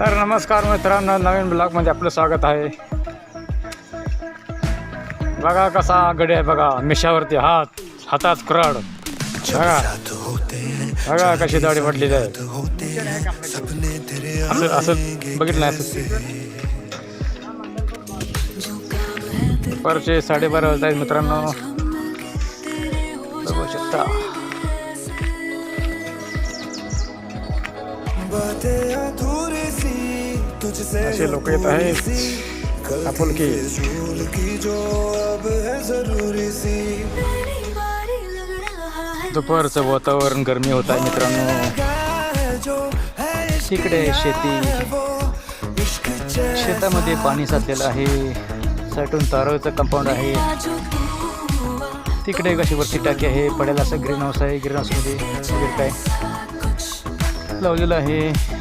तर नमस्कार मित्रांनो नवीन ब्लॉगमध्ये आपलं स्वागत आहे. बघा कसा गडी आहे बघा मिशावरती हात हातात क्रड. बघा. बघा कशी दाढी पडलेली आहे. असं असं बघितलं असं. दुपारचे साडेबारा वाजता आहेत मित्रांनो. बघू शकता. बातें असे लोक येत आहेत आपुलकी है दुपारचं वातावरण गरमी होत आहे मित्रांनो। तिकडे शेती। शेतामध्ये पाणी साचलेलं आहे. साठून तारळचं कंपाऊंड आहे. तिकडे कशी वरती टाकी आहे. पडेल असं ग्रीन हाऊस आहे ग्रीन हाऊसमध्ये काय लावलेलं आहे.